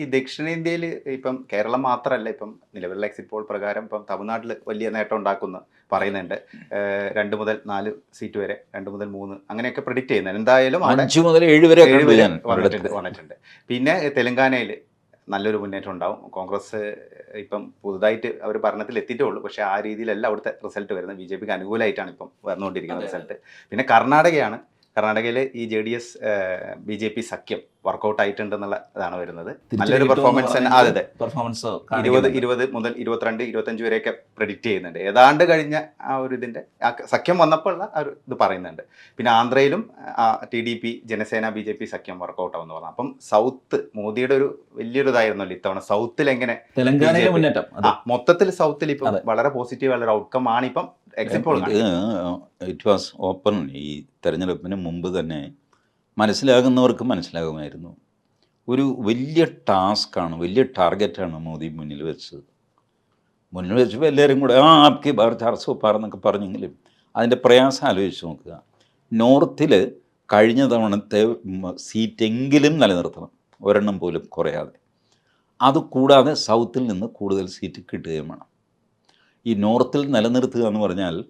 ഈ ദക്ഷിണേന്ത്യയിൽ ഇപ്പം കേരളം മാത്രമല്ല ഇപ്പം നിലവിലുള്ള എക്സിറ്റ് പോൾ പ്രകാരം ഇപ്പം തമിഴ്നാട്ടിൽ വലിയ നേട്ടം ഉണ്ടാക്കുന്നു പറയുന്നുണ്ട്. രണ്ട് മുതൽ നാല് സീറ്റ് വരെ രണ്ട് മുതൽ മൂന്ന് അങ്ങനെയൊക്കെ പ്രിഡിക്റ്റ് ചെയ്യുന്നത് എന്തായാലും അഞ്ച് മുതൽ ഏഴ് വരെ വന്നിട്ടുണ്ട് വന്നിട്ടുണ്ട്. പിന്നെ തെലങ്കാനയിൽ നല്ലൊരു മുന്നേറ്റം ഉണ്ടാവും. കോൺഗ്രസ് ഇപ്പം പുതുതായിട്ട് അവർ ഭരണത്തിൽ എത്തിയിട്ടേ ഉള്ളൂ പക്ഷേ ആ രീതിയിലല്ല അവിടുത്തെ റിസൾട്ട് വരുന്നത്. ബി ജെ പിക്ക് അനുകൂലമായിട്ടാണ് ഇപ്പം വന്നുകൊണ്ടിരിക്കുന്ന അതെ, റിസൾട്ട് പിന്നെ കർണാടകയാണ് കർണാടകയിൽ ഈ J D S B J P സഖ്യം വർക്കൗട്ട് ആയിട്ടുണ്ടെന്നുള്ള ഇതാണ് വരുന്നത്. നല്ലൊരു പെർഫോമൻസ് തന്നെ. അതെ അതെ. പെർഫോമൻസ് ഇരുപത് ഇരുപത് മുതൽ ഇരുപത്തിരണ്ട് ഇരുപത്തഞ്ച് വരെയൊക്കെ പ്രെഡിക്റ്റ് ചെയ്യുന്നുണ്ട്. ഏതാണ്ട് കഴിഞ്ഞ ആ ഒരു ഇതിന്റെ ആ സഖ്യം വന്നപ്പോൾ ഉള്ള ആ ഒരു ഇത് പറയുന്നുണ്ട്. പിന്നെ ആന്ധ്രയിലും T D P Janasena B J P സഖ്യം വർക്കൗട്ട് ആവുമെന്ന് പറഞ്ഞു. അപ്പം സൗത്ത് മോദിയുടെ ഒരു വലിയൊരു ഇതായിരുന്നല്ലോ ഇത്തവണ. സൗത്തിൽ എങ്ങനെ തെലങ്കാനയിലെ മുന്നേറ്റം. മൊത്തത്തിൽ സൗത്തിൽ ഇപ്പം വളരെ പോസിറ്റീവ് ആയുള്ള ഒരു ഔട്ട്കം ആണ്. ഇപ്പം ഇറ്റ് വാസ് ഓപ്പൺ ഈ തെരഞ്ഞെടുപ്പിന് മുമ്പ് തന്നെ മനസ്സിലാകുന്നവർക്ക് മനസ്സിലാകുമായിരുന്നു. ഒരു വലിയ ടാസ്ക്കാണ് വലിയ ടാർഗറ്റാണ് മോദി മുന്നിൽ വെച്ചത്. മുന്നിൽ വെച്ചപ്പോൾ എല്ലാവരും കൂടെ ആ ആപ്കി ബാർ ചർച്ച പാർ എന്നൊക്കെ പറഞ്ഞെങ്കിലും അതിന്റെ പ്രയാസം ആലോചിച്ച് നോക്കുക. നോർത്തിൽ കഴിഞ്ഞ തവണത്തെ സീറ്റെങ്കിലും നിലനിർത്തണം. ഒരെണ്ണം പോലും കുറയാതെ. അതുകൂടാതെ സൗത്തിൽ നിന്ന് കൂടുതൽ സീറ്റ് കിട്ടുകയും വേണം. ഈ നോർത്തിൽ നിലനിർത്തുക എന്ന് പറഞ്ഞാൽ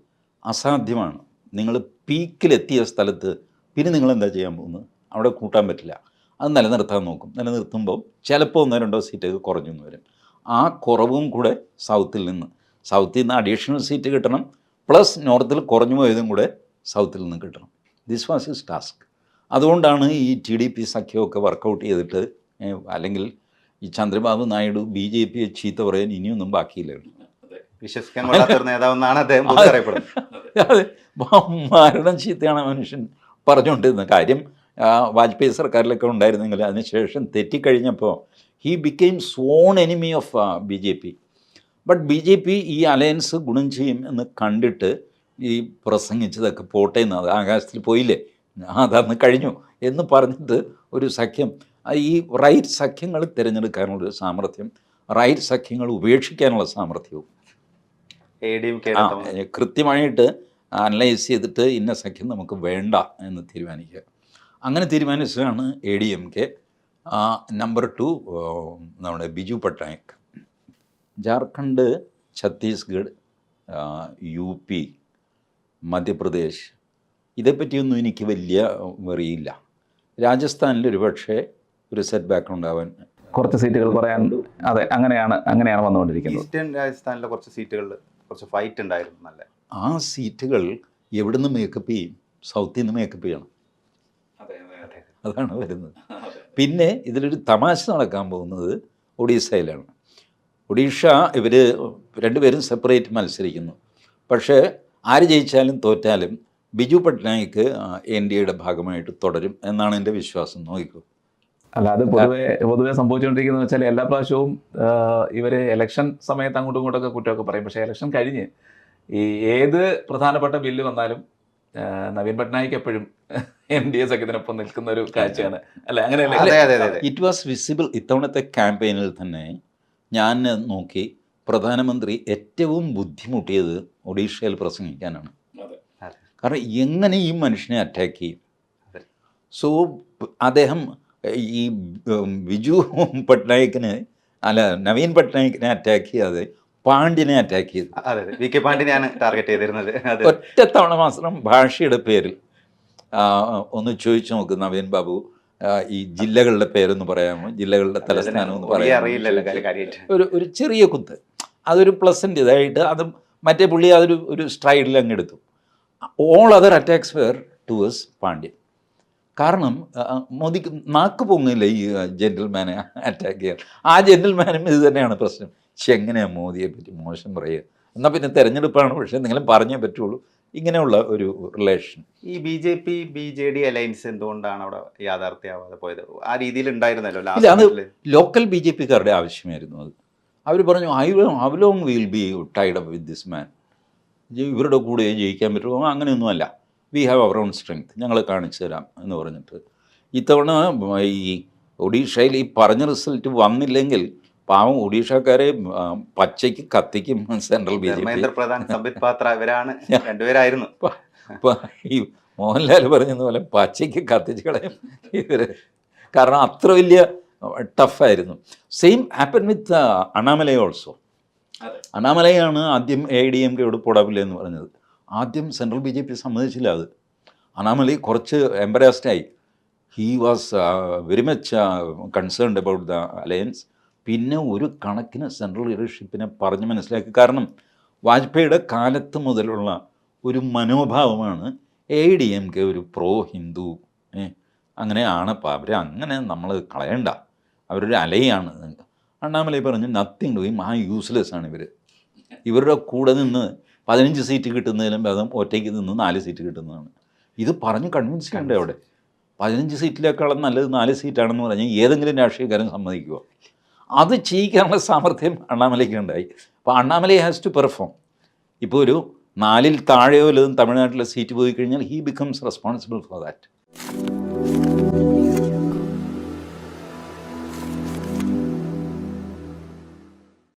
അസാധ്യമാണ്. നിങ്ങൾ പീക്കിലെത്തിയ സ്ഥലത്ത് പിന്നെ നിങ്ങൾ എന്താ ചെയ്യാൻ പോകുന്നത്? അവിടെ കൂട്ടാൻ പറ്റില്ല. അത് നിലനിർത്താൻ നോക്കും. നിലനിർത്തുമ്പോൾ ചിലപ്പോൾ ഒന്നോ രണ്ടോ സീറ്റൊക്കെ കുറഞ്ഞു എന്ന് വരും. ആ കുറവും കൂടെ സൗത്തിൽ നിന്ന്. സൗത്തിൽ നിന്ന് അഡീഷണൽ സീറ്റ് കിട്ടണം. പ്ലസ് നോർത്തിൽ കുറഞ്ഞു പോയതും കൂടെ സൗത്തിൽ നിന്ന് കിട്ടണം. ദിസ് വാസ് ഇസ് ടാസ്ക് അതുകൊണ്ടാണ് ഈ ടി ഡി പി സഖ്യമൊക്കെ വർക്കൗട്ട് ചെയ്തിട്ട് അല്ലെങ്കിൽ ഈ ചന്ദ്രബാബു നായിഡു ബി ജെ പിയെ ചീത്ത പറയാൻ ഇനിയൊന്നും ബാക്കിയില്ലായിരുന്നു വിശ്വസിക്കാൻ കൊള്ളാത്തൊരു നേതാവെന്നാണ് അദ്ദേഹം അറിയപ്പെടുന്നത് അതെ. മരണം ചീത്തയാണ് മനുഷ്യൻ പറഞ്ഞുകൊണ്ടിരുന്നത് കാര്യം. വാജ്പേയി സർക്കാരിലൊക്കെ ഉണ്ടായിരുന്നെങ്കിൽ അതിനുശേഷം തെറ്റിക്കഴിഞ്ഞപ്പോൾ he became sworn enemy of B J P. But B J P ഈ അലയൻസ് ഗുണം ചെയ്യും എന്ന് കണ്ടിട്ട് ഈ പ്രസംഗിച്ചതൊക്കെ പോട്ടെ എന്ന് അത് ആകാശത്തിൽ പോയില്ലേ? അതന്ന് കഴിഞ്ഞു എന്ന് പറഞ്ഞിട്ട് ഒരു സഖ്യം ഈ റൈറ്റ് സഖ്യങ്ങൾ തിരഞ്ഞെടുക്കാനുള്ള ഒരു സാമർഥ്യം റൈറ്റ് സഖ്യങ്ങൾ ഉപേക്ഷിക്കാനുള്ള സാമർഥ്യവും കൃത്യമായിട്ട് അനലൈസ് ചെയ്തിട്ട് ഇന്ന സഖ്യം നമുക്ക് വേണ്ട എന്ന് തീരുമാനിക്കുക. അങ്ങനെ തീരുമാനിച്ചതാണ് A D M K number two നമ്മുടെ ബിജു പട്നായക്. ജാർഖണ്ഡ് ഛത്തീസ്ഗഡ് യു പി മധ്യപ്രദേശ് ഇതേപ്പറ്റിയൊന്നും എനിക്ക് വലിയ വെറിയില്ല. രാജസ്ഥാനിൽ ഒരുപക്ഷെ ഒരു സെറ്റ് ബാക്ക് ഉണ്ടാവാൻ കുറച്ച് സീറ്റുകൾ കുറയാൻ അതെ അങ്ങനെയാണ് അങ്ങനെയാണ് വന്നുകൊണ്ടിരിക്കുന്നത്. ഈസ്റ്റേൺ രാജസ്ഥാനിലെ കുറച്ച് സീറ്റുകളിൽ കുറച്ച് ഫൈറ്റ് ഉണ്ടായിരുന്നു നല്ല. ആ സീറ്റുകൾ എവിടെ നിന്ന് മേക്കപ്പ് ചെയ്യും? സൗത്തിൽ നിന്ന് മേക്കപ്പ് ചെയ്യണം. അതാണ് വരുന്നത്. പിന്നെ ഇതിലൊരു തമാശ നടക്കാൻ പോകുന്നത് ഒഡീസയിലാണ് ഒഡീഷ ഇവർ രണ്ടുപേരും സെപ്പറേറ്റ് മത്സരിക്കുന്നു. പക്ഷേ ആര് ജയിച്ചാലും തോറ്റാലും ബിജു പട്നായിക്ക് എൻ ഡി എയുടെ ഭാഗമായിട്ട് തുടരും എന്നാണ് എന്റെ വിശ്വാസം. നോക്കിക്കോ. അല്ല അത് പൊതുവെ പൊതുവെ സംഭവിച്ചുകൊണ്ടിരിക്കുന്നത് വെച്ചാൽ എല്ലാ പ്രാവശ്യവും ഇവർ ഇലക്ഷൻ സമയത്ത് അങ്ങോട്ടും ഇങ്ങോട്ടൊക്കെ കുറ്റമൊക്കെ പറയും. പക്ഷേ ഇലക്ഷൻ കഴിഞ്ഞ് ഈ ഏത് പ്രധാനപ്പെട്ട ബില്ല് വന്നാലും നവീൻ പട്നായിക്ക് എപ്പോഴും എൻ ഡി എ സഖ്യത്തിനൊപ്പം നിൽക്കുന്ന ഒരു കാഴ്ചയാണ്. അല്ല അങ്ങനെയല്ലേ? ഇറ്റ് വാസ് വിസിബിൾ ഇത്തവണത്തെ ക്യാമ്പയിനിൽ തന്നെ ഞാൻ നോക്കി പ്രധാനമന്ത്രി ഏറ്റവും ബുദ്ധിമുട്ടിയത് ഒഡീഷയിൽ പ്രസംഗിക്കാനാണ്. അതെ. കാരണം എങ്ങനെ ഈ മനുഷ്യനെ അറ്റാക്ക് ചെയ്യും? സോ അദ്ദേഹം ഈ ബിജു പട്നായിക്കിന് അല്ല നവീൻ പട്നായിക്കിനെ അറ്റാക്ക് ചെയ്യാതെ പാണ്ഡ്യനെ അറ്റാക്ക് ചെയ്തു. അതെ വി കെ പാണ്ഡ്യനെയാണ് ടാർഗറ്റ് ചെയ്തിരുന്നത്. ഒറ്റത്തവണ ഒറ്റ തവണ മാത്രം ഭാഷയുടെ പേരിൽ ഒന്ന് ചോദിച്ചു നോക്ക് നവീൻ ബാബു ഈ ജില്ലകളുടെ പേരൊന്ന് പറയാമോ? ജില്ലകളുടെ തലസ്ഥാനം എന്ന് പറയാം ഒരു ഒരു ചെറിയ കുത്ത്. അതൊരു പ്ലസന്റ് ഇതായിട്ട് അത് മറ്റേ പുള്ളി അതൊരു ഒരു സ്ട്രൈഡിൽ അങ്ങ് എടുത്തു. All other attacks were towards Pandian കാരണം മോദി മോദിക്ക് നാക്ക് പൊങ്ങില്ല ഈ ജെന്റിൽമാനെ അറ്റാക്ക് ചെയ്യാൻ. ആ ജെന്റിൽമാനും ഇത് തന്നെയാണ് പ്രശ്നം. പക്ഷെ എങ്ങനെയാണ് മോദിയെ പറ്റി മോശം പറയുക? എന്നാൽ പിന്നെ തെരഞ്ഞെടുപ്പാണ്. പക്ഷേ എന്തെങ്കിലും പറഞ്ഞേ പറ്റുള്ളൂ. ഇങ്ങനെയുള്ള ഒരു റിലേഷൻ ഈ B J P B J D alliance എന്തുകൊണ്ടാണ് അവിടെ യാഥാർത്ഥ്യമാവാതെ പോയത്? ആ രീതിയിൽ ഉണ്ടായിരുന്നല്ലോ ഇല്ല, അത് ലോക്കൽ ബി ജെ പിക്കാരുടെ ആവശ്യമായിരുന്നു അത്. അവർ പറഞ്ഞു I along long will be tied up with this man ഇവരുടെ കൂടെ ജയിക്കാൻ പറ്റുമോ അങ്ങനെയൊന്നുമല്ല. We have our own strength ഞങ്ങൾ കാണിച്ചു തരാം എന്ന് പറഞ്ഞിട്ട്. ഇത്തവണ ഈ ഒഡീഷയിൽ ഈ പറഞ്ഞ റിസൾട്ട് വന്നില്ലെങ്കിൽ പാവം ഒഡീഷക്കാരെ പച്ചയ്ക്ക് കത്തിക്കും central B J P. Patra ഇവരാണ് രണ്ടുപേരായിരുന്നു. ഈ മോഹൻലാൽ പറഞ്ഞതുപോലെ പച്ചയ്ക്ക് കത്തിച്ച് കളയും. ഇവർ കാരണം അത്ര വലിയ ടഫായിരുന്നു same happen with Annamalai also അണാമലയാണ് ആദ്യം എ ഡി എം കെയോട് പോടാപ്പില്ല എന്ന് പറഞ്ഞത്. ആദ്യം സെൻട്രൽ ബി ജെ പി സമ്മതിച്ചില്ല അത്. അനാമലി കുറച്ച് എംബറാസ്ഡായി he was very much concerned about the alliance പിന്നെ ഒരു കണക്കിന് സെൻട്രൽ ലീഡർഷിപ്പിനെ പറഞ്ഞ് മനസ്സിലാക്കി. കാരണം വാജ്പേയിയുടെ കാലത്ത് മുതലുള്ള ഒരു മനോഭാവമാണ് എ ഡി എം കെ ഒരു പ്രോ ഹിന്ദു അങ്ങനെയാണ് അവരെ അങ്ങനെ നമ്മൾ കളയണ്ട. അവരൊരു അലയാണ്. അണ്ണാമലൈ പറഞ്ഞു നത്തിങ് ഡൂയിങ് ആ യൂസ്ലെസ് ആണ് ഇവർ ഇവരുടെ കൂടെ നിന്ന് പതിനഞ്ച് സീറ്റ് കിട്ടുന്നതിലും ഭേദം ഒറ്റയ്ക്ക് നിന്ന് നാല് സീറ്റ് കിട്ടുന്നതാണ്. ഇത് പറഞ്ഞ് കൺവിൻസ് ചെയ്യണ്ടേ അവിടെ? പതിനഞ്ച് സീറ്റിലേക്കാളും നല്ലത് നാല് സീറ്റാണെന്ന് പറഞ്ഞാൽ ഏതെങ്കിലും രാഷ്ട്രീയക്കാരൻ സമ്മതിക്കുമോ അത് ചെയ്യിക്കാനുള്ള സാമർഥ്യം അണ്ണാമലയ്ക്ക് ഉണ്ടായി. അപ്പോൾ അണ്ണാമലൈ ഹാസ് ടു പെർഫോം ഇപ്പോൾ ഒരു നാലിൽ താഴെയോ വല്ലതും തമിഴ്നാട്ടിലെ സീറ്റ് പോയി കഴിഞ്ഞാൽ he becomes responsible for that